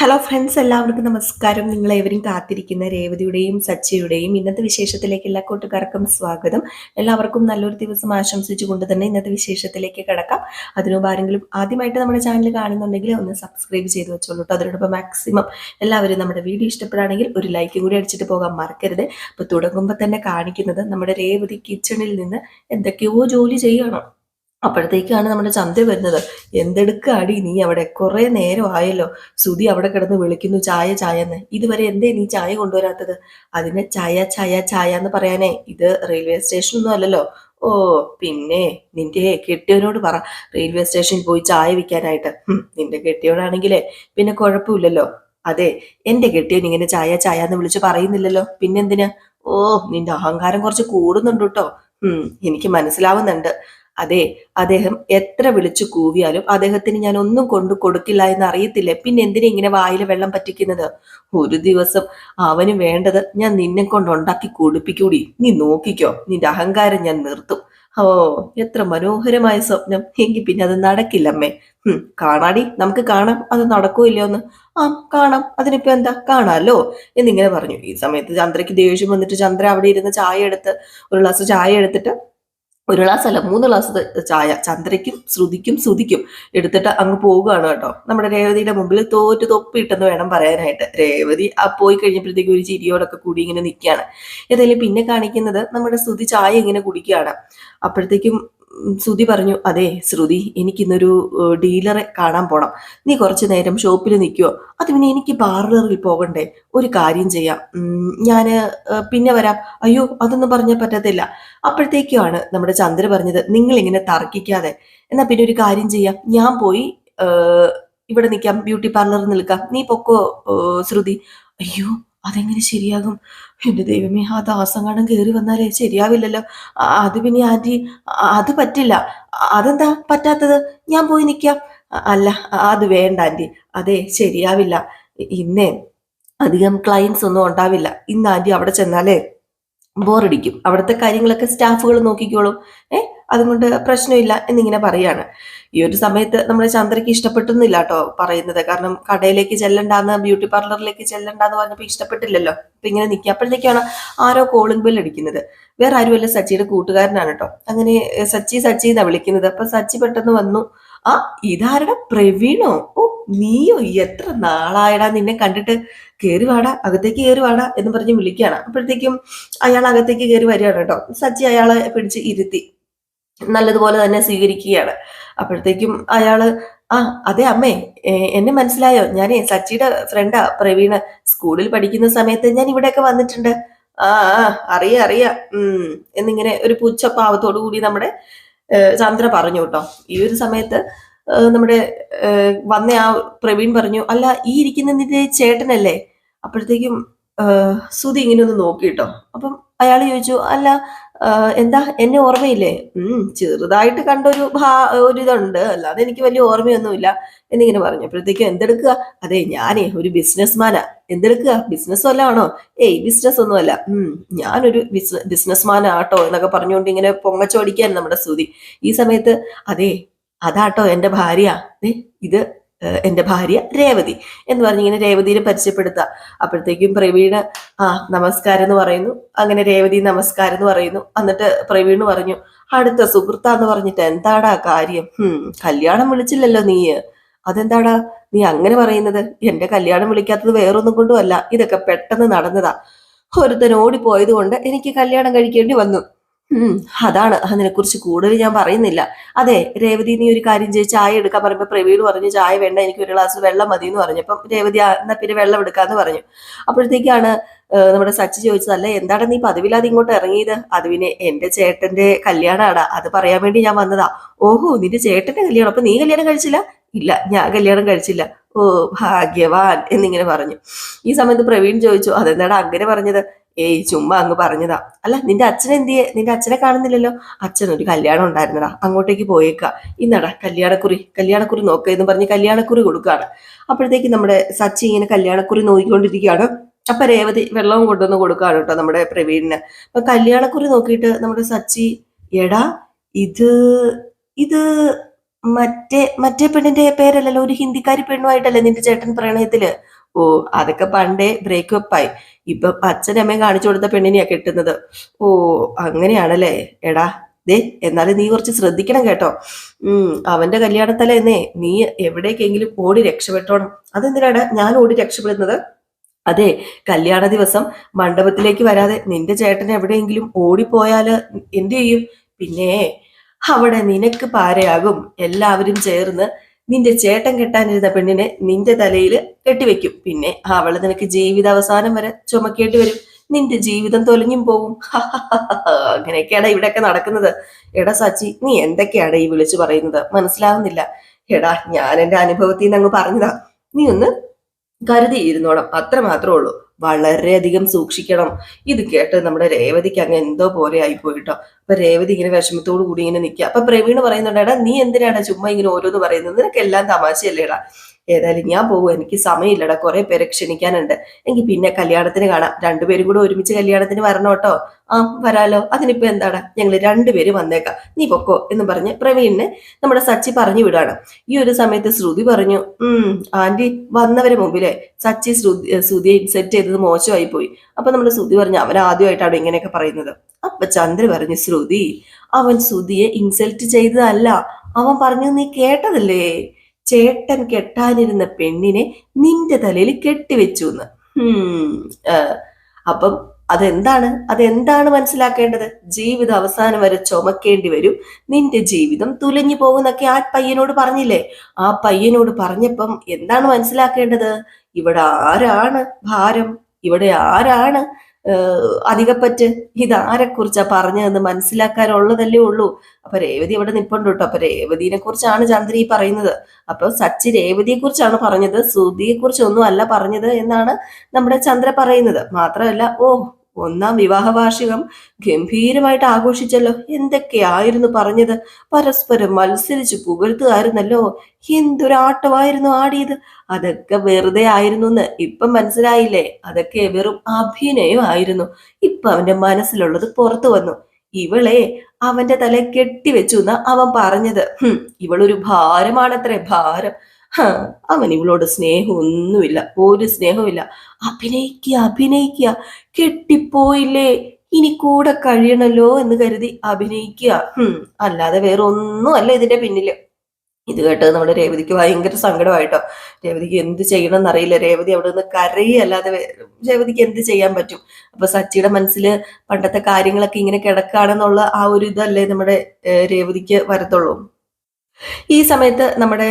Hello friends എല്ലാവർക്കും നമസ്കാരം. നിങ്ങൾ ഏവരും കാത്തിരിക്കുന്ന രേവതിയുടെയും സച്ചിയുടെയും ഇന്നത്തെ വിശേഷത്തിലേക്ക് എല്ലാ കൂട്ടുകാർക്കും സ്വാഗതം. എല്ലാവർക്കും നല്ലൊരു ദിവസം ആശംസിച്ചുകൊണ്ട് തന്നെ ഇന്നത്തെ വിശേഷത്തിലേക്ക് കിടക്കാം. അതിനുമുമ്പ് ആരെങ്കിലും ആദ്യമായിട്ട് നമ്മുടെ ചാനൽ കാണുന്നുണ്ടെങ്കിൽ ഒന്ന് സബ്സ്ക്രൈബ് ചെയ്ത് വെച്ചോളൂ അതിനോടൊപ്പം മാക്സിമം എല്ലാവരും നമ്മുടെ വീഡിയോ ഇഷ്ടപ്പെടുകയാണെങ്കിൽ ഒരു ലൈക്ക് കൂടി അടിച്ചിട്ട് പോകാൻ മറക്കരുത്. അപ്പോൾ തുടങ്ങുമ്പോൾ തന്നെ കാണിക്കുന്നത് നമ്മുടെ രേവതി കിച്ചണിൽ നിന്ന് എന്തൊക്കെയോ ജോലി ചെയ്യണം. അപ്പോഴത്തേക്കാണ് നമ്മുടെ ചന്ത വരുന്നത്. എന്തെടുക്കാടി നീ അവിടെ കുറെ നേരം ആയല്ലോ. സുധി അവിടെ കിടന്ന് വിളിക്കുന്നു ചായ ചായ എന്ന് ഇതുവരെ എന്തേ നീ ചായ കൊണ്ടുവരാത്തത്? അതിന് ചായ ചായ ചായ എന്ന് പറയാനേ. ഇത് റെയിൽവേ സ്റ്റേഷൻ ഒന്നും അല്ലല്ലോ. ഓ പിന്നെ നിന്റെ കെട്ടിയവനോട് പറ. റെയിൽവേ സ്റ്റേഷനിൽ പോയി ചായ വിൽക്കാനായിട്ട്. നിന്റെ കെട്ടിയവനാണെങ്കിലേ. പിന്നെ കുഴപ്പമില്ലല്ലോ. അതെ എന്റെ കെട്ടിയവൻ ഇങ്ങനെ ചായ ചായ എന്ന് വിളിച്ച് പറയുന്നില്ലല്ലോ. പിന്നെന്തിനാ? ഓ നിന്റെ അഹങ്കാരം കുറച്ച് കൂടുന്നുണ്ട് കേട്ടോ. ഉം എനിക്ക് മനസ്സിലാവുന്നുണ്ട്. അതെ അദ്ദേഹം എത്ര വിളിച്ചു കൂവിയാലും അദ്ദേഹത്തിന് ഞാൻ ഒന്നും കൊണ്ടു കൊടുക്കില്ല എന്ന് അറിയത്തില്ലേ? പിന്നെ എന്തിനാ ഇങ്ങനെ വായിലെ വെള്ളം പറ്റിക്കുന്നത്? ഒരു ദിവസം അവന് വേണ്ടത് ഞാൻ നിന്നെ കൊണ്ട് ഉണ്ടാക്കി നീ നോക്കിക്കോ നിന്റെ അഹങ്കാരം ഞാൻ നിർത്തും. ഓ എത്ര മനോഹരമായ സ്വപ്നം. എങ്കിൽ പിന്നെ അത് നടക്കില്ലമ്മേ. കാണാടി നമുക്ക് കാണാം. അത് നടക്കൂ ഇല്ലയോന്ന് ആ കാണാം. അതിനിപ്പോ എന്താ? കാണാലോ എന്നിങ്ങനെ പറഞ്ഞു. ഈ സമയത്ത് ചന്ദ്രയ്ക്ക് ദേഷ്യം വന്നിട്ട് ചന്ദ്ര അവിടെ ഇരുന്ന് ചായ എടുത്ത് ഒരു ഗ്ലാസ് ചായ എടുത്തിട്ട് ഒരു ഗ്ലാസ് അല്ല മൂന്ന് ഗ്ലാസ് ചായ. ചന്ദ്രയ്ക്കും ശ്രുതിക്കും ശ്രുതിക്കും എടുത്തിട്ട് അങ്ങ് പോവുകയാണ് കേട്ടോ. നമ്മുടെ രേവതിയുടെ മുമ്പിൽ തോറ്റ് തൊപ്പിട്ടെന്ന് വേണം പറയാനായിട്ട്. രേവതി ആ പോയി കഴിഞ്ഞപ്പോഴത്തേക്കും ഒരു ചിരിയോടൊക്കെ കൂടി ഇങ്ങനെ നിൽക്കുകയാണ്. ഏതായാലും പിന്നെ കാണിക്കുന്നത് നമ്മുടെ ശ്രുതി ചായ ഇങ്ങനെ കുടിക്കുകയാണ്. അപ്പോഴത്തേക്കും ശ്രുതി പറഞ്ഞു അതെ ശ്രുതി എനിക്കിന്നൊരു ഡീലറെ കാണാൻ പോണം. നീ കുറച്ചു നേരം ഷോപ്പിൽ നിൽക്കുവോ? അത് പിന്നെ എനിക്ക് പാർലറിൽ പോകണ്ടേ? ഒരു കാര്യം ചെയ്യാം. ഞാൻ പിന്നെ വരാം. അയ്യോ അതൊന്നും പറഞ്ഞാൽ പറ്റത്തില്ല. അപ്പോഴത്തേക്കുമാണ് നമ്മുടെ ചന്ദ്ര പറഞ്ഞത് നിങ്ങൾ ഇങ്ങനെ തർക്കിക്കാതെ. എന്നാ പിന്നെ ഒരു കാര്യം ചെയ്യാം. ഞാൻ പോയി ഇവിടെ നിൽക്കാം. ബ്യൂട്ടി പാർലറിൽ നിൽക്കാം. നീ പൊക്കോ ശ്രുതി? അയ്യോ അതെങ്ങനെ ശരിയാകും? എന്റെ ദൈവമേ ആ ദാസങ്ങാണം കയറി വന്നാലേ ശരിയാവില്ലല്ലോ. അത് പിന്നെ ആന്റി അത് പറ്റില്ല. അതെന്താ പറ്റാത്തത്? ഞാൻ പോയി നിൽക്കാം അല്ല അത് വേണ്ട ആന്റി. അതെ ശരിയാവില്ല. ഇന്നെ അധികം ക്ലയൻസ് ഒന്നും ഉണ്ടാവില്ല. ഇന്ന് ആന്റി അവിടെ ചെന്നാലേ ബോറടിക്കും. അവിടുത്തെ കാര്യങ്ങളൊക്കെ സ്റ്റാഫുകൾ നോക്കിക്കോളും. ഏ അതുകൊണ്ട് പ്രശ്നമില്ല എന്നിങ്ങനെ പറയാണ്. ഈ ഒരു സമയത്ത് നമ്മുടെ ചന്ദ്രയ്ക്ക് ഇഷ്ടപ്പെട്ടുന്നില്ല കേട്ടോ പറയുന്നത്. കാരണം കടയിലേക്ക് ചെല്ലണ്ടാന്ന് ബ്യൂട്ടി പാർലറിലേക്ക് ചെല്ലണ്ടാന്ന് പറഞ്ഞപ്പോൾ ഇഷ്ടപ്പെട്ടില്ലല്ലോ. അപ്പൊ ഇങ്ങനെ നിൽക്കുക അപ്പോഴത്തേക്കാണ് ആരോ കോളിംഗ് ബെൽ അടിക്കുന്നത്. വേറെ ആരുമല്ല സച്ചിയുടെ കൂട്ടുകാരനാണ് കേട്ടോ. അങ്ങനെ സച്ചി സച്ചി എന്നാ വിളിക്കുന്നത്. അപ്പൊ സച്ചി പെട്ടെന്ന് വന്നു ആ ഇതാരുടെ പ്രവീണോ? ഓ നീയോ? എത്ര നാളായടാ നിന്നെ കണ്ടിട്ട്? കയറി വാടാ അകത്തേക്ക് കയറി വാടാ എന്ന് പറഞ്ഞ് വിളിക്കുകയാണ്. അപ്പോഴത്തേക്കും അയാൾ അകത്തേക്ക് കയറി വരികയാണ് കേട്ടോ. സച്ചി അയാളെ പിടിച്ച് ഇരുത്തി. നല്ലതുപോലെ തന്നെ സ്വീകരിക്കുകയാണ്. അപ്പോഴത്തേക്കും അയാൾ ആ അതെ അമ്മേ എന്നെ മനസ്സിലായോ? ഞാൻ സച്ചിയുടെ ഫ്രണ്ടാ പ്രവീണ്. സ്കൂളിൽ പഠിക്കുന്ന സമയത്ത് ഞാൻ ഇവിടെയൊക്കെ വന്നിട്ടുണ്ട്. ആ ആ അറിയാം അറിയാം. ഉം എന്നിങ്ങനെ ഒരു പുച്ഛഭാവത്തോടു കൂടി നമ്മുടെ ചാന്ദ്ര പറഞ്ഞു കേട്ടോ. ഈ ഒരു സമയത്ത് നമ്മുടെ വന്ന ആ പ്രവീൺ പറഞ്ഞു അല്ല ഈ ഇരിക്കുന്ന നിന്റെ ചേട്ടനല്ലേ? അപ്പോഴത്തേക്കും സുധി ഇങ്ങനെ ഒന്ന് നോക്കി കേട്ടോ. അപ്പം അയാൾ ചോദിച്ചു അല്ല എന്താ എന്നെ ഓർമ്മയില്ലേ? ഉം ചെറുതായിട്ട് കണ്ടൊരു ഭാ ഒരു ഇതുണ്ട് അല്ലാതെ എനിക്ക് വലിയ ഓർമ്മയൊന്നുമില്ല എന്നിങ്ങനെ പറഞ്ഞു. അപ്പോഴത്തേക്കും എന്തെടുക്കുക? അതെ ഞാനേ ഒരു ബിസിനസ്മാനാ. എന്തെടുക്കുക? ബിസിനസ് വല്ലതാണോ ഏയ് ബിസിനസ് ഒന്നുമല്ല ഉം ഞാനൊരു ബിസിനസ് ബിസിനസ്മാൻ ആട്ടോ എന്നൊക്കെ പറഞ്ഞുകൊണ്ട് ഇങ്ങനെ പൊങ്ങച്ചോടിക്കാൻ നമ്മുടെ സ്തുതി ഈ സമയത്ത് അതെ അതാട്ടോ എന്റെ ഭാര്യ. ഇത് എന്റെ ഭാര്യ രേവതി എന്ന് പറഞ്ഞിങ്ങനെ രേവതിയെ പരിചയപ്പെടുത്തുക അപ്പോഴത്തേക്കും പ്രവീണ് ആ നമസ്കാരം എന്ന് പറയുന്നു. അങ്ങനെ രേവതി നമസ്കാരം എന്ന് പറയുന്നു. എന്നിട്ട് പ്രവീണ് പറഞ്ഞു അടുത്ത സുഹൃത്താന്ന് പറഞ്ഞിട്ട് എന്താടാ കാര്യം? കല്യാണം വിളിച്ചില്ലല്ലോ നീ. അതെന്താടാ? നീ അങ്ങനെ പറയുന്നത്? എന്റെ കല്യാണം വിളിക്കാത്തത് വേറൊന്നും കൊണ്ടുമല്ല ഇതൊക്കെ പെട്ടെന്ന് നടന്നതാ. ഒരുത്തൻ ഓടിപ്പോയത് കൊണ്ട് എനിക്ക് കല്യാണം കഴിക്കേണ്ടി വന്നു. അതാണ്. അതിനെക്കുറിച്ച് കൂടുതൽ ഞാൻ പറയുന്നില്ല. അതെ രേവതി നീ ഒരു കാര്യം ചെയ്ത് ചായ എടുക്കാൻ പറയുമ്പോൾ പ്രവീൺ പറഞ്ഞു ചായ വേണ്ട എനിക്ക് ഒരു ഗ്ലാസ് വെള്ളം മതി എന്ന് പറഞ്ഞു. അപ്പം രേവതി "ആ, എന്നാ പിന്നെ വെള്ളം എടുക്കാന്ന് പറഞ്ഞു. അപ്പോഴത്തേക്കാണ് നമ്മുടെ സച്ചി ചോദിച്ചത് അല്ല എന്താണ് നീ പതിവില്ലാതെ ഇങ്ങോട്ട് ഇറങ്ങിയത്? അത് പിന്നെ എന്റെ ചേട്ടന്റെ കല്യാണാടാ. അത് പറയാൻ വേണ്ടി ഞാൻ വന്നതാ. ഓഹോ നിന്റെ ചേട്ടന്റെ കല്യാണം? അപ്പൊ നീ കല്യാണം കഴിച്ചില്ല? ഇല്ല ഞാൻ കല്യാണം കഴിച്ചില്ല. ഓ ഭാഗ്യവാൻ എന്നിങ്ങനെ പറഞ്ഞു. ഈ സമയത്ത് പ്രവീൺ ചോദിച്ചു അതെന്താണ് അങ്ങനെ പറഞ്ഞത്? ഏയ് ചുമ്മാ അങ്ങ് പറഞ്ഞതാ. അല്ല നിന്റെ അച്ഛൻ എന്തിയെ? നിന്റെ അച്ഛനെ കാണുന്നില്ലല്ലോ. അച്ഛൻ ഒരു കല്യാണം ഉണ്ടായിരുന്നടാ അങ്ങോട്ടേക്ക് പോയേക്ക. ഇന്നടാ കല്യാണക്കുറി. കല്യാണക്കുറി നോക്ക എന്ന് പറഞ്ഞ് കല്യാണക്കുറി കൊടുക്കുകയാണ് അപ്പോഴത്തേക്ക് നമ്മുടെ സച്ചി ഇങ്ങനെ കല്യാണക്കുറി നോക്കിക്കൊണ്ടിരിക്കുകയാണ്. അപ്പൊ രേവതി വെള്ളവും കൊണ്ടുവന്ന് കൊടുക്കുകയാണ് കേട്ടോ നമ്മുടെ പ്രവീണിന്. അപ്പൊ കല്യാണക്കുറി നോക്കിയിട്ട് നമ്മുടെ സച്ചി എടാ ഇത് ഇത് മറ്റേ മറ്റേ പെണ്ണിന്റെ പേരല്ലല്ലോ ഒരു ഹിന്ദിക്കാരി പെണ്ണുമായിട്ടല്ലേ നിന്റെ ചേട്ടൻ പ്രണയത്തിൽ? ഓ അതൊക്കെ പണ്ടേ ബ്രേക്കപ്പ് ആയി. ഇപ്പൊ അച്ഛനും അമ്മയും കാണിച്ചു കൊടുത്ത പെണ്ണിനെയാ കിട്ടുന്നത്. ഓ അങ്ങനെയാണല്ലേ? എടാ ദേ എന്നാലും നീ കുറച്ച് ശ്രദ്ധിക്കണം കേട്ടോ. ഉം അവന്റെ കല്യാണത്തലേന്നേ നീ എവിടേക്കെങ്കിലും ഓടി രക്ഷപ്പെട്ടോണം. അതെന്തിനാണ് ഞാൻ ഓടി രക്ഷപ്പെടുന്നത്? അതെ കല്യാണ ദിവസം മണ്ഡപത്തിലേക്ക് വരാതെ നിന്റെ ചേട്ടൻ എവിടെയെങ്കിലും ഓടിപ്പോയാൽ എന്തു ചെയ്യും? പിന്നെ അവിടെ നിനക്ക് പാരയാകും. എല്ലാവരും ചേർന്ന് നിന്റെ ചേട്ടൻ കെട്ടാനിരുന്ന പെണ്ണിനെ നിന്റെ തലയിൽ കെട്ടിവെക്കും. പിന്നെ അവൾ നിനക്ക് ജീവിത അവസാനം വരെ ചുമക്കേണ്ടി വരും. നിന്റെ ജീവിതം തൊലഞ്ഞും പോകും അങ്ങനെയൊക്കെയാണ് ഇവിടെയൊക്കെ നടക്കുന്നത്. എടാ സച്ചി നീ എന്തൊക്കെയാണ് ഈ വിളിച്ചു പറയുന്നത്? മനസ്സിലാവുന്നില്ല. എടാ ഞാൻ എന്റെ അനുഭവത്തിൽ നിന്ന് അങ്ങ് പറഞ്ഞതാ. നീ ഒന്ന് കരുതിയിരുന്നോണം. അത്ര മാത്രമേ ഉള്ളൂ. വളരെയധികം സൂക്ഷിക്കണം. ഇത് കേട്ട് നമ്മുടെ രേവതിക്ക് അങ്ങ് എന്തോ പോലെ ആയിപ്പോയിട്ടോ. അപ്പൊ രേവതി ഇങ്ങനെ വിഷമത്തോടു കൂടി ഇങ്ങനെ നിൽക്കുക അപ്പൊ പ്രവീണ് പറയുന്നുണ്ടേടാ നീ എന്തിനാടാ ചുമ്മാ ഇങ്ങനെ ഓരോന്ന് പറയുന്നത്? നിനക്ക് എല്ലാം തമാശയല്ലേടാ. ഏതായാലും ഞാൻ പോകും എനിക്ക് സമയമില്ലടാ. കുറെ പേരെ ക്ഷണിക്കാനുണ്ട്. എനിക്ക് പിന്നെ കല്യാണത്തിന് കാണാം. രണ്ടുപേരും കൂടെ ഒരുമിച്ച് കല്യാണത്തിന് വരണം കേട്ടോ. ആ വരാലോ. അതിനിപ്പോ എന്താടാ? ഞങ്ങൾ രണ്ടുപേരും വന്നേക്കാം. നീ പൊക്കോ എന്ന് പറഞ്ഞ് പ്രവീണിനെ നമ്മുടെ സച്ചി പറഞ്ഞു വിടാണ് ഈ ഒരു സമയത്ത് ശ്രുതി പറഞ്ഞു ഉം ആന്റി വന്നവരെ മുമ്പിലെ. സച്ചി ശ്രുതി ശ്രുതിയെ സെറ്റ് ചെയ്തത് മോശമായി പോയി അപ്പൊ നമ്മുടെ ശ്രുതി പറഞ്ഞു അവൻ ആദ്യമായിട്ടാണ് ഇങ്ങനെയൊക്കെ പറയുന്നത്. അപ്പൊ ചന്ദ്ര പറഞ്ഞു ശ്രുതി അവൻ ശ്രുതിയെ ഇൻസൾട്ട് ചെയ്തതല്ല. അവൻ പറഞ്ഞു നീ കേട്ടതല്ലേ? ചേട്ടൻ കെട്ടാനിരുന്ന പെണ്ണിനെ നിന്റെ തലയിൽ കെട്ടിവെച്ചു എന്ന് അപ്പം അതെന്താണ്? അതെന്താണ് മനസ്സിലാക്കേണ്ടത്? ജീവിതം അവസാനം വരെ ചുമക്കേണ്ടി വരും. നിന്റെ ജീവിതം തുലഞ്ഞു പോകുന്നൊക്കെ ആ പയ്യനോട് പറഞ്ഞില്ലേ? ആ പയ്യനോട് പറഞ്ഞപ്പം എന്താണ് മനസ്സിലാക്കേണ്ടത്? ഇവിടെ ആരാണ് ഭാരം? ഇവിടെ ആരാണ് അധികപ്പറ്റ് ഇതാരെക്കുറിച്ചാ പറഞ്ഞതെന്ന് മനസ്സിലാക്കാനുള്ളതല്ലേ ഉള്ളൂ. അപ്പൊ രേവതി ഇവിടെ നിപ്പുണ്ട് കേട്ടോ. അപ്പൊ രേവതിനെ കുറിച്ചാണ് ചന്ദ്രി പറയുന്നത്. അപ്പൊ സച്ചി രേവതിയെ കുറിച്ചാണ് പറഞ്ഞത്. സുധിയെ കുറിച്ചൊന്നും അല്ല പറഞ്ഞത് എന്നാണ് നമ്മുടെ ചന്ദ്ര പറയുന്നത്. മാത്രമല്ല ഓ ഒന്നാം വിവാഹ വാർഷികം ഗംഭീരമായിട്ട് ആഘോഷിച്ചല്ലോ. എന്തൊക്കെയായിരുന്നു പറഞ്ഞത്? പരസ്പരം മത്സരിച്ച് പുകഴ്ത്തുകയായിരുന്നല്ലോ. എന്തൊരാട്ടമായിരുന്നു ആടിയത്? അതൊക്കെ വെറുതെ ആയിരുന്നു എന്ന് ഇപ്പം മനസ്സിലായില്ലേ? അതൊക്കെ വെറും അഭിനയം ആയിരുന്നു. ഇപ്പൊ അവന്റെ മനസ്സിലുള്ളത് പുറത്തു വന്നു. ഇവളെ അവന്റെ തല കെട്ടിവെച്ചു എന്നാ അവൻ പറഞ്ഞത്. ഇവളൊരു ഭാരമാണത്രേ ഭാരം. അവൻ ഇവളോട് സ്നേഹമൊന്നുമില്ല ഒരു സ്നേഹമില്ല അഭിനയിക്കുക അഭിനയിക്കുക. കെട്ടിപ്പോയില്ലേ? ഇനി കൂടെ കഴിയണല്ലോ എന്ന് കരുതി അഭിനയിക്കുക. അല്ലാതെ വേറെ ഒന്നും അല്ല ഇതിന്റെ പിന്നിൽ. ഇത് കേട്ടത് നമ്മുടെ രേവതിക്ക് ഭയങ്കര സങ്കടമായിട്ടോ. രേവതിക്ക് എന്ത് ചെയ്യണം എന്നറിയില്ല രേവതി അവിടെ നിന്ന് കരയല്ലാതെ രേവതിക്ക് എന്ത് ചെയ്യാൻ പറ്റും? അപ്പൊ സച്ചിയുടെ മനസ്സിൽ പണ്ടത്തെ കാര്യങ്ങളൊക്കെ ഇങ്ങനെ കിടക്കുകയാണെന്നുള്ള ആ ഒരു ഇതല്ലേ നമ്മുടെ രേവതിക്ക് വരത്തുള്ളൂ. ഈ സമയത്ത് നമ്മുടെ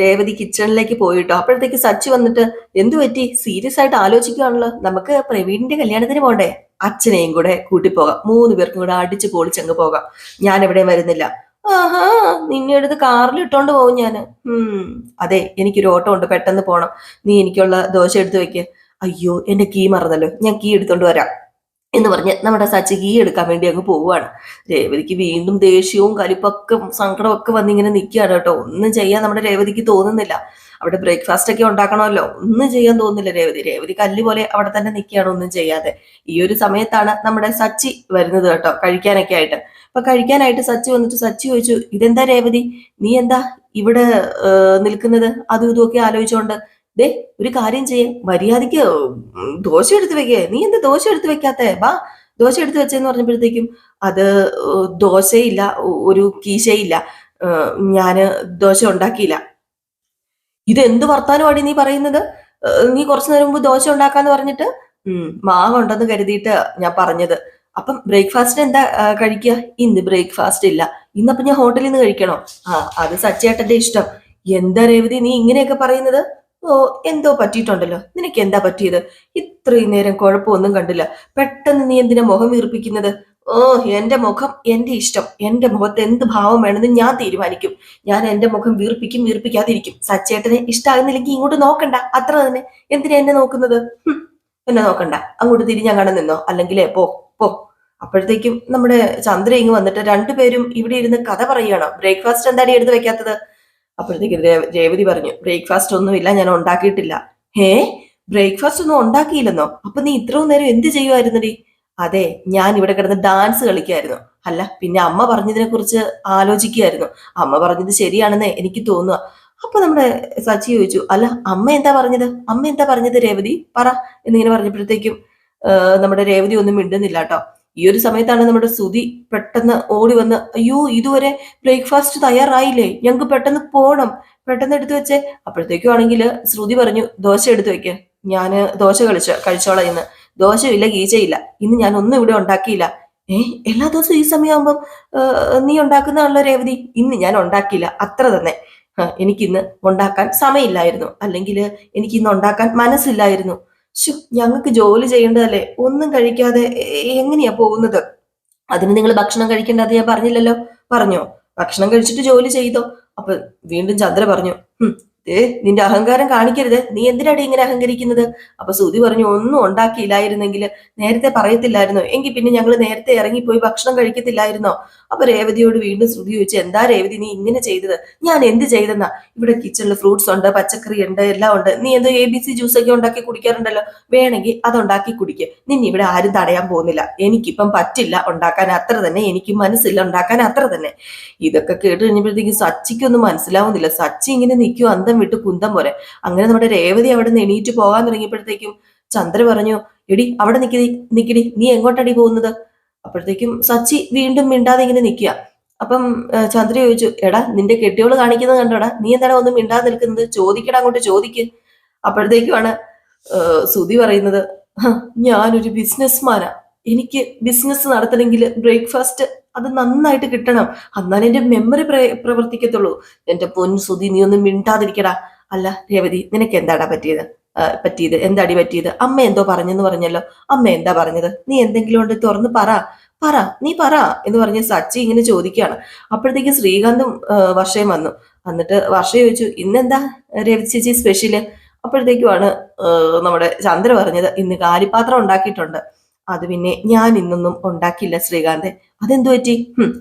രേവതി കിച്ചണിലേക്ക് പോയിട്ടോ? അപ്പോഴത്തേക്ക് സച്ചി വന്നിട്ട് എന്തു പറ്റി? സീരിയസ് ആയിട്ട് ആലോചിക്കുകയാണല്ലോ നമുക്ക് പ്രവീണിന്റെ കല്യാണത്തിന് പോണ്ടേ? അച്ഛനെയും കൂടെ കൂട്ടിപ്പോകാം മൂന്ന് പേർക്കും കൂടെ അടിച്ച് പൊളിച്ചങ്ങ് പോകാം. ഞാൻ എവിടെയും വരുന്നില്ല. ആഹാ നിന്നെ കാറിൽ ഇട്ടോണ്ട് പോകും ഞാൻ ഉം അതെ എനിക്കൊരു ഓട്ടോ ഉണ്ട്. പെട്ടെന്ന് പോണം. നീ എനിക്കുള്ള ദോശ എടുത്തു വെക്ക്. അയ്യോ എന്റെ കീ മറന്നല്ലോ. ഞാൻ കീ എടുത്തോണ്ട് വരാം. എന്ന് പറഞ്ഞ് നമ്മുടെ സച്ചി ഗീ എടുക്കാൻ വേണ്ടി അങ്ങ് പോവുകയാണ്. രേവതിക്ക് വീണ്ടും ദേഷ്യവും കലിപ്പൊക്കെ സങ്കടമൊക്കെ വന്നിങ്ങനെ നിൽക്കുകയാണ് കേട്ടോ. ഒന്നും ചെയ്യാൻ നമ്മുടെ രേവതിക്ക് തോന്നുന്നില്ല. അവിടെ ബ്രേക്ക്ഫാസ്റ്റ് ഒക്കെ ഉണ്ടാക്കണമല്ലോ. ഒന്നും ചെയ്യാൻ തോന്നുന്നില്ല രേവതി. രേവതി കല്ല് പോലെ അവിടെ തന്നെ നിൽക്കുകയാണ് ഒന്നും ചെയ്യാതെ. ഈ ഒരു സമയത്താണ് നമ്മുടെ സച്ചി വരുന്നത് കേട്ടോ കഴിക്കാനൊക്കെ ആയിട്ട്. അപ്പൊ കഴിക്കാനായിട്ട് സച്ചി വന്നിട്ട് സച്ചി ചോദിച്ചു ഇതെന്താ രേവതി? നീ എന്താ ഇവിടെ നിൽക്കുന്നത്? അതും ഇതും ഒക്കെ ആലോചിച്ചോണ്ട് ദേ ഒരു കാര്യം ചെയ്യേ. മര്യാദയ്ക്ക് ഉം, ദോശ എടുത്ത് വെക്കേ. നീ എന്ത് ദോശ എടുത്ത് വെക്കാത്തേ? വാ ദോശ എടുത്ത് വെച്ചെന്ന് പറഞ്ഞപ്പോഴത്തേക്കും അത് ദോശയില്ല ഒരു കീശയില്ല. ഞാൻ ദോശ ഉണ്ടാക്കിയില്ല. ഇത് എന്ത് വർത്താനമാണ് നീ പറയുന്നത്? നീ കുറച്ചു നേരം മുമ്പ് ദോശ ഉണ്ടാക്കാന്ന് പറഞ്ഞിട്ട് ഉം മാവ് ഉണ്ടെന്ന് കരുതിയിട്ട് ഞാൻ പറഞ്ഞത്. അപ്പം ബ്രേക്ക്ഫാസ്റ്റ് എന്താ കഴിക്കുക ഇന്ന് ബ്രേക്ക്ഫാസ്റ്റ് ഇല്ല. ഇന്നപ്പം ഞാൻ ഹോട്ടലിൽ നിന്ന് കഴിക്കണോ? ആ അത് സച്ചേട്ടന്റെ ഇഷ്ടം. എന്താ രേവതി നീ ഇങ്ങനെയൊക്കെ പറയുന്നത്? ഓ എന്തോ പറ്റിയിട്ടുണ്ടല്ലോ. നിനക്ക് എന്താ പറ്റിയത്? ഇത്രയും നേരം കുഴപ്പമൊന്നും കണ്ടില്ല. പെട്ടെന്ന് നീ എന്തിനാ മുഖം വീർപ്പിക്കുന്നത്? ഓ എന്റെ മുഖം എന്റെ ഇഷ്ടം. എന്റെ മുഖത്ത് എന്ത് ഭാവം വേണമെന്ന് ഞാൻ തീരുമാനിക്കും. ഞാൻ എന്റെ മുഖം വീർപ്പിക്കും വീർപ്പിക്കാതിരിക്കും. സച്ചേട്ടനെ ഇഷ്ടമാകുന്നില്ലെങ്കിൽ ഇങ്ങോട്ട് നോക്കണ്ട. അത്ര തന്നെ. എന്തിനാ എന്നെ നോക്കുന്നത്? എന്നെ നോക്കണ്ട. അങ്ങോട്ട് തിരിഞ്ഞങ്ങനെ നിന്നോ. അല്ലെങ്കിലേ പോ പോ. അപ്പോഴത്തേക്കും നമ്മുടെ ചന്ദ്ര ഇങ്ങ് വന്നിട്ട് രണ്ടുപേരും ഇവിടെ ഇരുന്ന് കഥ പറയുകയാണോ? ബ്രേക്ക്ഫാസ്റ്റ് എന്താടി എടുത്ത് വെക്കാത്തത്? അപ്പോഴത്തേക്ക് രേവതി പറഞ്ഞു ബ്രേക്ക്ഫാസ്റ്റ് ഒന്നുമില്ല ഞാൻ ഉണ്ടാക്കിയിട്ടില്ല. ഹേ ബ്രേക്ക്ഫാസ്റ്റ് ഒന്നും ഉണ്ടാക്കിയില്ലെന്നോ? അപ്പൊ നീ ഇത്രയും നേരം എന്ത് ചെയ്യുമായിരുന്നടി അതെ ഞാൻ ഇവിടെ കിടന്ന് ഡാൻസ് കളിക്കായിരുന്നു അല്ല പിന്നെ അമ്മ പറഞ്ഞതിനെ കുറിച്ച് ആലോചിക്കുകയായിരുന്നു അമ്മ പറഞ്ഞത് ശരിയാണെന്ന് എനിക്ക് തോന്നുക. അപ്പൊ നമ്മുടെ സച്ചി ചോദിച്ചു അല്ല അമ്മ എന്താ പറഞ്ഞത്? അമ്മ എന്താ പറഞ്ഞത് രേവതി? പറ എന്നിങ്ങനെ പറഞ്ഞപ്പോഴത്തേക്കും നമ്മുടെ രേവതി ഒന്നും മിണ്ടുന്നില്ല കേട്ടോ. ഈ ഒരു സമയത്താണ് നമ്മുടെ സുതി പെട്ടെന്ന് ഓടി വന്ന് അയ്യോ ഇതുവരെ ബ്രേക്ക്ഫാസ്റ്റ് തയ്യാറായില്ലേ? ഞങ്ങൾക്ക് പെട്ടെന്ന് പോണം. പെട്ടെന്ന് എടുത്തു വെച്ചേ അപ്പോഴത്തേക്കും ആണെങ്കിൽ ശ്രുതി പറഞ്ഞു ദോശ എടുത്തു വെക്ക്. ഞാൻ ദോശ കഴിച്ച കഴിച്ചോളാം ഇന്ന്. ദോശയില്ല ഗീച്ചയില്ല. ഇന്ന് ഞാൻ ഒന്നും ഇവിടെ ഉണ്ടാക്കിയില്ല. ഏ എല്ലാ ദിവസവും ഈ സമയമാകുമ്പം നീ ഉണ്ടാക്കുന്നതാണല്ലോ രേവതി. ഇന്ന് ഞാൻ ഉണ്ടാക്കിയില്ല. അത്ര തന്നെ. എനിക്കിന്ന് ഉണ്ടാക്കാൻ സമയമില്ലായിരുന്നു. അല്ലെങ്കിൽ എനിക്കിന്ന് ഉണ്ടാക്കാൻ മനസ്സില്ലായിരുന്നു. ശോ ഞങ്ങൾക്ക് ജോലി ചെയ്യേണ്ടതല്ലേ? ഒന്നും കഴിക്കാതെ എങ്ങനെയാ പോകുന്നത്? അതിന് നിങ്ങൾ ഭക്ഷണം കഴിക്കേണ്ടത് ഞാൻ പറഞ്ഞില്ലല്ലോ. പറഞ്ഞോ. ഭക്ഷണം കഴിച്ചിട്ട് ജോലി ചെയ്തോ. അപ്പൊ വീണ്ടും ചന്ദ്ര പറഞ്ഞു. "ഹും, ഏ നിന്റെ അഹങ്കാരം കാണിക്കരുത്. നീ എന്തിനാടി ഇങ്ങനെ അഹങ്കരിക്കുന്നത്? അപ്പൊ സുതി പറഞ്ഞു ഒന്നും ഉണ്ടാക്കിയില്ലായിരുന്നെങ്കിൽ നേരത്തെ പറയത്തില്ലായിരുന്നോ? എങ്കിൽ പിന്നെ ഞങ്ങൾ നേരത്തെ ഇറങ്ങിപ്പോയി ഭക്ഷണം കഴിക്കത്തില്ലായിരുന്നോ? അപ്പൊ രേവതിയോട് വീണ്ടും ശ്രുതി ചോദിച്ചു എന്താ രേവതി നീ ഇങ്ങനെ ചെയ്തത്? ഞാൻ എന്ത് ചെയ്തെന്നാ? ഇവിടെ കിച്ചണിൽ ഫ്രൂട്ട്സ് ഉണ്ട് പച്ചക്കറി ഉണ്ട് എല്ലാം ഉണ്ട്. നീ എന്തോ എ ബി സി ജ്യൂസ് ഒക്കെ ഉണ്ടാക്കി കുടിക്കാറുണ്ടല്ലോ. വേണമെങ്കിൽ അതുണ്ടാക്കി കുടിക്ക്. നിന്നെ ഇവിടെ ആരും തടയാൻ പോകുന്നില്ല. എനിക്കിപ്പം പറ്റില്ല ഉണ്ടാക്കാൻ. അത്ര തന്നെ എനിക്ക് മനസ്സില്ല ഉണ്ടാക്കാൻ. അത്ര തന്നെ. ഇതൊക്കെ കേട്ട് കഴിഞ്ഞപ്പോഴത്തേക്കും സച്ചിക്കൊന്നും മനസ്സിലാവുന്നില്ല. സച്ചി ഇങ്ങനെ നിൽക്കും അന്തം വിട്ട് കുന്തം പോലെ അങ്ങനെ നമ്മുടെ രേവതി അവിടെ നിന്ന് എണീറ്റ് പോകാൻ തുടങ്ങിയപ്പോഴത്തേക്കും ചന്ദ്ര പറഞ്ഞു എടി അവിടെ നിക്കടി നിക്കടി നീ എങ്ങോട്ടടി പോകുന്നത്? അപ്പോഴത്തേക്കും സച്ചി വീണ്ടും മിണ്ടാതെ ഇങ്ങനെ നിൽക്കുക അപ്പം ചന്ദ്ര ചോദിച്ചു എടാ നിന്റെ കെട്ടിയോൾ കാണിക്കുന്നത് കണ്ടോടാ? നീ എന്താണ് ഒന്നും മിണ്ടാതെ നിൽക്കുന്നത്? ചോദിക്കടാ അങ്ങോട്ട് ചോദിക്ക്. അപ്പോഴത്തേക്കുമാണ് സുതി പറയുന്നത് ഞാനൊരു ബിസിനസ്മാനാ എനിക്ക് ബിസിനസ് നടത്തണമെങ്കിൽ ബ്രേക്ക്ഫാസ്റ്റ് അത് നന്നായിട്ട് കിട്ടണം. എന്നാലേ എന്റെ മെമ്മറി പ്രവർത്തിക്കത്തുള്ളൂ. എന്റെ പൊൻ സുധി നീ ഒന്നും മിണ്ടാതിരിക്കടാ. അല്ല രേവതി നിനക്ക് എന്താടാ പറ്റിയത്? പറ്റിയത്? എന്താടി പറ്റിയത്? അമ്മ എന്തോ പറഞ്ഞെന്ന് പറഞ്ഞല്ലോ. അമ്മ എന്താ പറഞ്ഞത്? നീ എന്തെങ്കിലും ഉണ്ട് തുറന്ന് പറ. പറ നീ പറ എന്ന് പറഞ്ഞ് സച്ചി ഇങ്ങനെ ചോദിക്കുകയാണ് അപ്പോഴത്തേക്ക് ശ്രീകാന്തും വർഷയും വന്നു. എന്നിട്ട് വർഷ ചോദിച്ചു ഇന്നെന്താ രവി ചേച്ചി സ്പെഷ്യൽ അപ്പോഴത്തേക്കുമാണ് നമ്മുടെ ചന്ദ്ര പറഞ്ഞത് ഇന്ന് കാലിപ്പാത്രം ഉണ്ടാക്കിയിട്ടുണ്ട്. അത് പിന്നെ ഞാൻ ഇന്നൊന്നും ഉണ്ടാക്കില്ല ശ്രീകാന്തെ. അതെന്തു പറ്റി?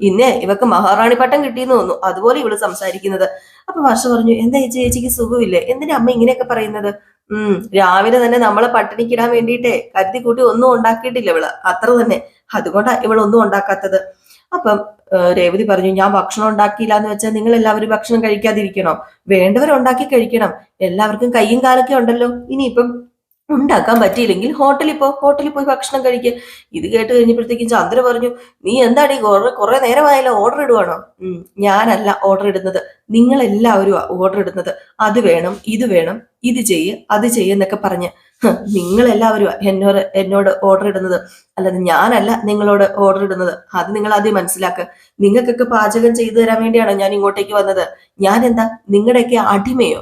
ഇന്നേ ഇവക്ക് മഹാറാണി പട്ടം കിട്ടിയെന്ന് തോന്നുന്നു. അതുപോലെ ഇവൾ സംസാരിക്കുന്നത്. അപ്പൊ വർഷ പറഞ്ഞു എന്താ ചേച്ചി ചേച്ചിക്ക് സുഖമില്ലേ? എന്തിനാ അമ്മ ഇങ്ങനെയൊക്കെ പറയുന്നത്? ഉം രാവിലെ തന്നെ നമ്മളെ പട്ടിണിക്കിടാൻ വേണ്ടിയിട്ടേ കരുതി കൂട്ടി ഒന്നും ഉണ്ടാക്കിയിട്ടില്ല ഇവൾ. അത്ര തന്നെ. അതുകൊണ്ടാ ഇവളൊന്നും ഉണ്ടാക്കാത്തത്. അപ്പം രേവതി പറഞ്ഞു ഞാൻ ഭക്ഷണം ഉണ്ടാക്കിയില്ല എന്ന് വെച്ചാൽ നിങ്ങൾ എല്ലാവരും ഭക്ഷണം കഴിക്കാതിരിക്കണോ? വേണ്ടവരുണ്ടാക്കി കഴിക്കണം. എല്ലാവർക്കും കയ്യും കാലൊക്കെ ഉണ്ടല്ലോ. ഇനിയിപ്പം ഉണ്ടാക്കാൻ പറ്റിയില്ലെങ്കിൽ ഹോട്ടലിൽ പോ ഹോട്ടലിൽ പോയി ഭക്ഷണം കഴിക്കുക ഇത് കേട്ട് കഴിഞ്ഞപ്പോഴത്തേക്കും ചന്ദ്ര പറഞ്ഞു നീ എന്താടി കുറെ കുറെ നേരമായാലോ ഓർഡർ ഇടുവാണോ? ഞാനല്ല ഓർഡർ ഇടുന്നത്. നിങ്ങൾ എല്ലാവരും ഓർഡർ ഇടുന്നത്. അത് വേണം ഇത് വേണം ഇത് ചെയ്യ് അത് ചെയ്യ് എന്നൊക്കെ പറഞ്ഞ്. നിങ്ങൾ എല്ലാവരും എന്നോട് എന്നോട് ഓർഡർ ഇടുന്നത്. അല്ലാതെ ഞാനല്ല നിങ്ങളോട് ഓർഡർ ഇടുന്നത്. അത് നിങ്ങൾ ആദ്യം മനസ്സിലാക്കുക നിങ്ങൾക്കൊക്കെ പാചകം ചെയ്തു തരാൻ വേണ്ടിയാണോ ഞാൻ ഇങ്ങോട്ടേക്ക് വന്നത്? ഞാൻ എന്താ നിങ്ങളുടെയൊക്കെ അടിമയോ?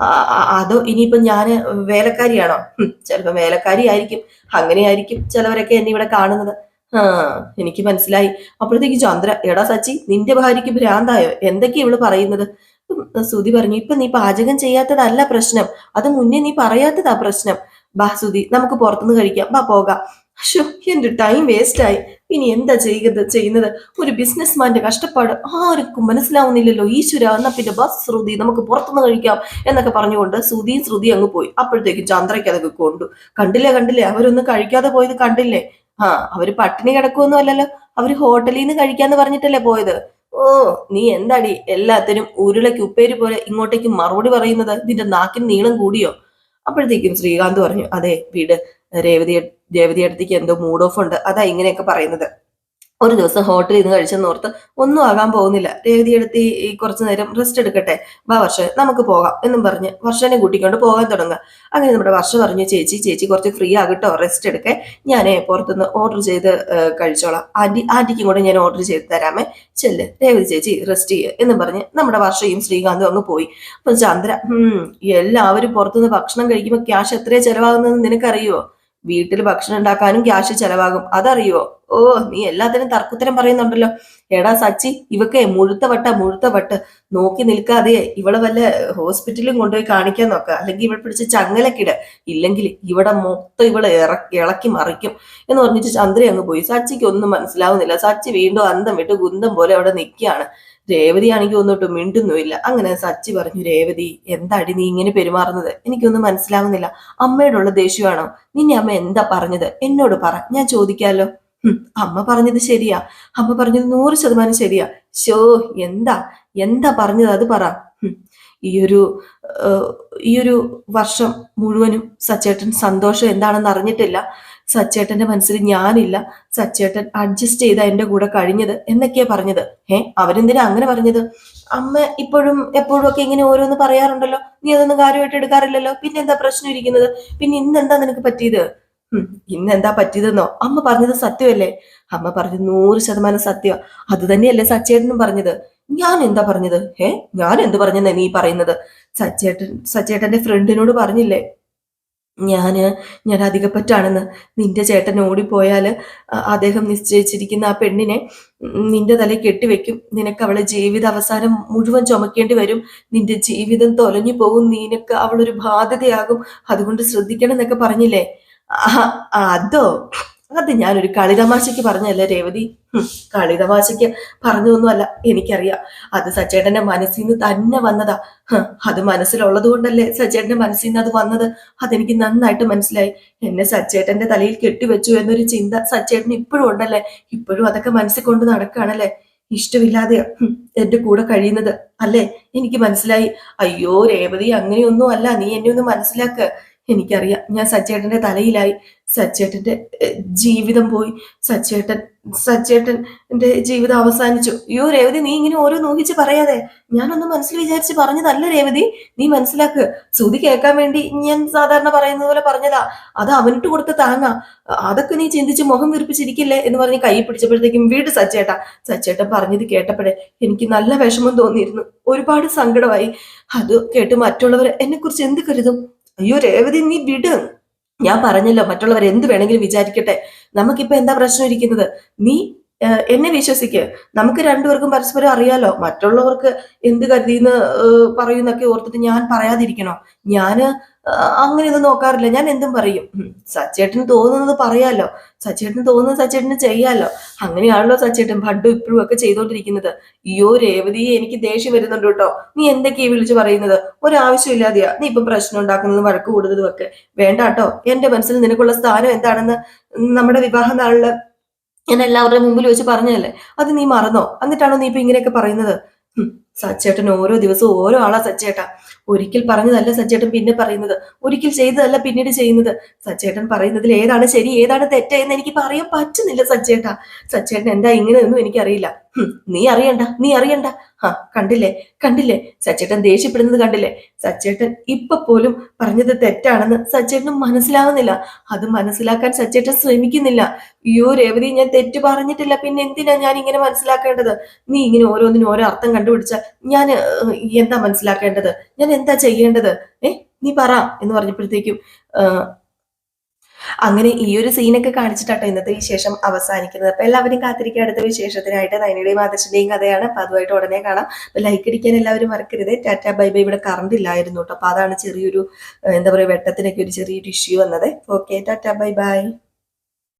അതോ ഇനിയിപ്പം ഞാൻ വേലക്കാരിയാണോ? ചിലപ്പോൾ ചിലപ്പോ വേലക്കാരി ആയിരിക്കും. അങ്ങനെയായിരിക്കും ചിലവരൊക്കെ എന്നെ ഇവിടെ കാണുന്നത്. ആ എനിക്ക് മനസ്സിലായി. അപ്പോഴത്തേക്ക് ചന്ദ്ര എടാ സച്ചി നിന്റെ ഭാര്യയ്ക്ക് ഭ്രാന്തായോ? എന്തൊക്കെയാ ഇവൾ പറയുന്നത്? സുതി പറഞ്ഞു ഇപ്പൊ നീ പാചകം ചെയ്യാത്തതല്ല പ്രശ്നം. അത് മുന്നേ നീ പറയാത്തതാ പ്രശ്നം. ബാ സുതി നമുക്ക് പുറത്തുനിന്ന് കഴിക്കാം. ബാ പോകാം. അശ്യോ എന്റെ ടൈം വേസ്റ്റ് ആയി. ഇനി എന്താ ചെയ്യുന്നത് ചെയ്യുന്നത്? ഒരു ബിസിനസ്മാന്റെ കഷ്ടപ്പാട് ആർക്കും മനസ്സിലാവുന്നില്ലല്ലോ. ഈശ്വര എന്നാ പിന്നെ ബസ് ശ്രുതി നമുക്ക് പുറത്തുനിന്ന് കഴിക്കാം എന്നൊക്കെ പറഞ്ഞുകൊണ്ട് ശ്രുതിയും ശ്രുതി അങ്ങ് പോയി. അപ്പോഴത്തേക്കും ചന്ദ്രയ്ക്ക് അതൊക്കെ കൊണ്ടു. കണ്ടില്ലേ കണ്ടില്ലേ? അവരൊന്നും കഴിക്കാതെ പോയത് കണ്ടില്ലേ? ആ അവർ പട്ടിണി കിടക്കുമൊന്നും അല്ലല്ലോ. അവർ ഹോട്ടലിൽ നിന്ന് കഴിക്കാന്ന് പറഞ്ഞിട്ടല്ലേ പോയത്. ഓ നീ എന്താടി എല്ലാത്തിനും ഉരുളയ്ക്ക് ഉപ്പേരി പോലെ ഇങ്ങോട്ടേക്ക് മറുപടി പറയുന്നത്? നിന്റെ നാക്കിന് നീളം കൂടിയോ? അപ്പോഴത്തേക്കും ശ്രീകാന്ത് പറഞ്ഞു അതെ വീട് രേവതി രേവതി അടുത്തേക്ക് എന്തോ മൂഡ് ഓഫ് ഉണ്ട്. അതാ ഇങ്ങനെയൊക്കെ പറയുന്നത്. ഒരു ദിവസം ഹോട്ടലിൽ നിന്ന് കഴിച്ചെന്ന് ഓർത്ത് ഒന്നും ആകാൻ പോകുന്നില്ല. രേവതി എടുത്ത് ഈ- കുറച്ച് നേരം റെസ്റ്റ് എടുക്കട്ടെ. വാ വർഷ നമുക്ക് പോകാം എന്നും പറഞ്ഞ് വർഷനെ കൂട്ടിക്കൊണ്ട് പോകാൻ തുടങ്ങുക. അങ്ങനെ നമ്മുടെ വർഷ പറഞ്ഞു ചേച്ചി ചേച്ചി കുറച്ച് ഫ്രീ ആകട്ടോ റെസ്റ്റ് എടുക്കേ. ഞാൻ പുറത്തുനിന്ന് ഓർഡർ ചെയ്ത് കഴിച്ചോളാം. ആന്റി ആന്റിക്കും കൂടെ ഞാൻ ഓർഡർ ചെയ്ത് തരാമേ. ചെല്ല് രേവതി ചേച്ചി റെസ്റ്റ് ചെയ്യുക എന്നും പറഞ്ഞ് നമ്മുടെ വർഷയും ശ്രീകാന്തും അങ്ങ് പോയി. അപ്പൊ ചന്ദ്ര എല്ലാവരും പുറത്തുനിന്ന് ഭക്ഷണം കഴിക്കുമ്പോൾ ക്യാഷ് എത്രയാ ചെലവാകുന്നതെന്ന് നിനക്കറിയോ വീട്ടിൽ ഭക്ഷണം ഉണ്ടാക്കാനും ക്യാഷ് ചെലവാകും. അതറിയോ ഓ നീ എല്ലാത്തിനും തർക്കുത്തരം പറയുന്നുണ്ടല്ലോ. എടാ സച്ചി ഇവക്കെ മുഴുത്ത വട്ട മുഴുത്ത വട്ട്. നോക്കി നിൽക്കാതെ ഇവളെ വല്ല ഹോസ്പിറ്റലും കൊണ്ടുപോയി കാണിക്കാൻ നോക്കുക അല്ലെങ്കിൽ ഇവൾ പിടിച്ച് ചങ്ങലക്കിട. ഇല്ലെങ്കിൽ ഇവിടെ മൊത്തം ഇവളെ ഇളക്കി മറിക്കും എന്ന് പറഞ്ഞിട്ട് ചന്ദ്ര അങ്ങ് പോയി. സച്ചിക്ക് ഒന്നും മനസ്സിലാവുന്നില്ല. സച്ചി വീണ്ടും അന്തം വിട്ട് കുന്തം പോലെ അവിടെ നിൽക്കുകയാണ്. രേവതി ആണെങ്കിൽ ഒന്നോട്ട് മിണ്ടുന്നുമില്ല. അങ്ങനെ സച്ചി പറഞ്ഞു രേവതി എന്താടി നീ ഇങ്ങനെ പെരുമാറുന്നത്? എനിക്കൊന്നും മനസ്സിലാവുന്നില്ല. അമ്മയോടുള്ള ദേഷ്യമാണോ? നിന്നെ അമ്മ എന്താ പറഞ്ഞത്? എന്നോട് പറ ഞാൻ ചോദിക്കാലോ. അമ്മ പറഞ്ഞത് ശരിയാ. അമ്മ പറഞ്ഞത് നൂറ് ശതമാനം ശരിയാ. ഷോ എന്താ? എന്താ പറഞ്ഞത് അത് പറ. ഈയൊരു ഈയൊരു വർഷം മുഴുവനും സച്ചേട്ടൻ സന്തോഷം എന്താണെന്ന് അറിഞ്ഞിട്ടില്ല. സച്ചേട്ടന്റെ മനസ്സിൽ ഞാനില്ല. സച്ചേട്ടൻ അഡ്ജസ്റ്റ് ചെയ്ത എന്റെ കൂടെ കഴിഞ്ഞത് എന്നൊക്കെയാ പറഞ്ഞത്. ഏ അവരെന്തിനാ അങ്ങനെ പറഞ്ഞത്? അമ്മ ഇപ്പോഴും എപ്പോഴും ഒക്കെ ഇങ്ങനെ ഓരോന്ന് പറയാറുണ്ടല്ലോ. നീ അതൊന്നും കാര്യമായിട്ട് എടുക്കാറില്ലല്ലോ. പിന്നെ എന്താ പ്രശ്നം ഇരിക്കുന്നത്? പിന്നെ ഇന്നെന്താ നിനക്ക് പറ്റിയത്? ഇന്ന് എന്താ പറ്റിയതെന്നോ? അമ്മ പറഞ്ഞത് സത്യമല്ലേ? അമ്മ പറഞ്ഞത് നൂറ് ശതമാനം സത്യം. അത് തന്നെയല്ലേ സച്ചേട്ടനും പറഞ്ഞത്. ഞാൻ എന്താ പറഞ്ഞത്? ഏ ഞാൻ എന്ത് പറഞ്ഞെന്നാ നീ പറയുന്നത്? സച്ചേട്ടൻ സച്ചേട്ടന്റെ ഫ്രണ്ടിനോട് പറഞ്ഞില്ലേ? ഞാൻ ഞാൻ അധികപ്പറ്റാണെന്ന്. നിന്റെ ചേട്ടൻ ഓടിപ്പോയാൽ അദ്ദേഹം നിശ്ചയിച്ചിരിക്കുന്ന ആ പെണ്ണിനെ നിന്റെ തലയിൽ കെട്ടിവെക്കും. നിനക്ക് അവളെ ജീവിത അവസാനം മുഴുവൻ ചുമക്കേണ്ടി വരും. നിന്റെ ജീവിതം തൊലഞ്ഞു പോകും. നിനക്ക് അവളൊരു ബാധ്യതയാകും. അതുകൊണ്ട് ശ്രദ്ധിക്കണം എന്നൊക്കെ പറഞ്ഞില്ലേ? അതോ? അത് ഞാനൊരു കളിതമാശയ്ക്ക് പറഞ്ഞല്ലേ രേവതി? കളിതമാശയ്ക്ക് പറഞ്ഞതൊന്നുമല്ല എനിക്കറിയാം. അത് സച്ചേട്ടന്റെ മനസ്സിൽ നിന്ന് തന്നെ വന്നതാ. അത് മനസ്സിലുള്ളത് കൊണ്ടല്ലേ സച്ചേട്ടന്റെ മനസ്സിൽ നിന്ന് അത് വന്നത്? അതെനിക്ക് നന്നായിട്ട് മനസ്സിലായി. എന്നെ സച്ചേട്ടന്റെ തലയിൽ കെട്ടിവെച്ചു എന്നൊരു ചിന്ത സച്ചേട്ടന് ഇപ്പോഴും ഉണ്ടല്ലേ? ഇപ്പോഴും അതൊക്കെ മനസ്സിൽ കൊണ്ട് നടക്കുകയാണല്ലേ? ഇഷ്ടമില്ലാതെ എന്റെ കൂടെ കഴിയുന്നത് അല്ലേ? എനിക്ക് മനസ്സിലായി. അയ്യോ രേവതി അങ്ങനെയൊന്നും അല്ല. നീ എന്നെ ഒന്ന് മനസ്സിലാക്ക്. എനിക്കറിയാം. ഞാൻ സച്ചേട്ടന്റെ തലയിലായി. സച്ചേട്ടന്റെ ജീവിതം പോയി. സച്ചേട്ടൻ സച്ചേട്ടന്റെ ജീവിതം അവസാനിച്ചു. അയ്യോ രേവതി നീ ഇങ്ങനെ ഓരോ നോക്കിച്ച് പറയാതെ. ഞാനൊന്നും മനസ്സിൽ വിചാരിച്ച് പറഞ്ഞതല്ല രേവതി. നീ മനസ്സിലാക്ക്. ശ്രുതി കേൾക്കാൻ വേണ്ടി ഞാൻ സാധാരണ പറയുന്നത് പോലെ പറഞ്ഞതാ. അത് അവനിട്ട് കൊടുത്ത താങ്ങാ. അതൊക്കെ നീ ചിന്തിച്ച് മുഖം വിരിപ്പിച്ചിരിക്കില്ലേ എന്ന് പറഞ്ഞ് കൈ പിടിച്ചപ്പോഴത്തേക്കും വീട് സച്ചേട്ടാ. സച്ചേട്ടൻ പറഞ്ഞത് കേട്ടപ്പോഴേ എനിക്ക് നല്ല വിഷമം തോന്നിയിരുന്നു. ഒരുപാട് സങ്കടമായി. അത് കേട്ട് മറ്റുള്ളവർ എന്നെ കുറിച്ച് എന്ത് കരുതും? അയ്യോ രേവതി നീ വിട്. ഞാൻ പറഞ്ഞല്ലോ മറ്റുള്ളവർ എന്ത് വേണമെങ്കിലും വിചാരിക്കട്ടെ. നമുക്കിപ്പോ എന്താ പ്രശ്നം ഇരിക്കുന്നത്? നീ എന്നെ വിശ്വസിക്ക്. നമുക്ക് രണ്ടുപേർക്കും പരസ്പരം അറിയാലോ. മറ്റുള്ളവർക്ക് എന്ത് കരുതിന്ന് പറയുന്നൊക്കെ ഓർത്തിട്ട് ഞാൻ പറയാതിരിക്കണോ? ഞാൻ അങ്ങനെയൊന്നും നോക്കാറില്ല. ഞാൻ എന്തും പറയും. സച്ചേട്ടന് തോന്നുന്നത് പറയാലോ. സച്ചേട്ടന് തോന്നുന്നത് സച്ചേട്ടന് ചെയ്യാലോ. അങ്ങനെയാണല്ലോ സച്ചേട്ടൻ പണ്ടും ഇപ്പോഴും ഒക്കെ ചെയ്തോണ്ടിരിക്കുന്നത്. അയ്യോ രേവതി എനിക്ക് ദേഷ്യം വരുന്നുണ്ട് കേട്ടോ. നീ എന്തൊക്കെയാ വിളിച്ചു പറയുന്നത്? ഒരാവശ്യമില്ലാതെയാ. നീ ഇപ്പൊ പ്രശ്നം ഉണ്ടാക്കുന്നതും വഴക്ക് കൂടുന്നതും ഒക്കെ വേണ്ട കേട്ടോ. എന്റെ മനസ്സിൽ നിനക്കുള്ള സ്ഥാനം എന്താണെന്ന് നമ്മുടെ വിവാഹ നാളിൽ ഞാൻ എല്ലാവരുടെയും മുമ്പിൽ വെച്ച് പറഞ്ഞതല്ലേ? അത് നീ മറന്നോ? എന്നിട്ടാണോ നീ ഇപ്പൊ ഇങ്ങനെയൊക്കെ പറയുന്നത്? സച്ചേട്ടൻ ഓരോ ദിവസവും ഓരോ ആളാ സച്ചേട്ട. ഒരിക്കൽ പറഞ്ഞതല്ല സച്ചേട്ടൻ പിന്നെ പറയുന്നത്. ഒരിക്കൽ ചെയ്തതല്ല പിന്നീട് ചെയ്യുന്നത്. സച്ചേട്ടൻ പറയുന്നതിൽ ഏതാണ് ശരി ഏതാണ് തെറ്റ് എന്ന് എനിക്ക് പറയാൻ പറ്റുന്നില്ല സച്ചേട്ട. സച്ചേട്ടൻ എന്താ ഇങ്ങനെ ഒന്നും എനിക്കറിയില്ല. നീ അറിയണ്ട നീ അറിയണ്ട. ആ കണ്ടില്ലേ കണ്ടില്ലേ? സച്ചേട്ടൻ ദേഷ്യപ്പെടുന്നത് കണ്ടില്ലേ? സച്ചേട്ടൻ ഇപ്പൊ പോലും പറഞ്ഞത് തെറ്റാണെന്ന് സച്ചേട്ടന് മനസ്സിലാവുന്നില്ല. അത് മനസ്സിലാക്കാൻ സച്ചേട്ടൻ ശ്രമിക്കുന്നില്ല. അയ്യോ രേവതി ഞാൻ തെറ്റ് പറഞ്ഞിട്ടില്ല. പിന്നെ എന്തിനാ ഞാൻ ഇങ്ങനെ മനസ്സിലാക്കേണ്ടത്? നീ ഇങ്ങനെ ഓരോന്നിനും ഓരോ അർത്ഥം കണ്ടുപിടിച്ച ഞാൻ എന്താ മനസ്സിലാക്കേണ്ടത്? ഞാൻ എന്താ ചെയ്യേണ്ടത്? ഏ നീ പറ എന്ന് പറഞ്ഞപ്പോഴത്തേക്കും അങ്ങനെ ഈ ഒരു സീനൊക്കെ കാണിച്ചിട്ടാട്ടോ ഇന്നത്തെ വിശേഷം അവസാനിക്കുന്നത്. അപ്പൊ എല്ലാവരും കാത്തിരിക്കുക. അടുത്ത വിശേഷത്തിനായിട്ട് നയനയുടെയും ആദർശന്റെയും കഥയാണ്. അപ്പൊ അതുമായിട്ട് ഉടനെ കാണാം. അപ്പൊ ലൈക്ക് അടിക്കാൻ എല്ലാവരും മറക്കരുത്. Tata bye bye. ഇവിടെ കറണ്ട് ഇല്ലായിരുന്നു കേട്ടോ അപ്പൊ അതാണ് ചെറിയൊരു എന്താ പറയുക വെട്ടത്തിനൊക്കെ ഒരു ചെറിയൊരു ഇഷ്യൂ വന്നത്. Okay tata bye bye.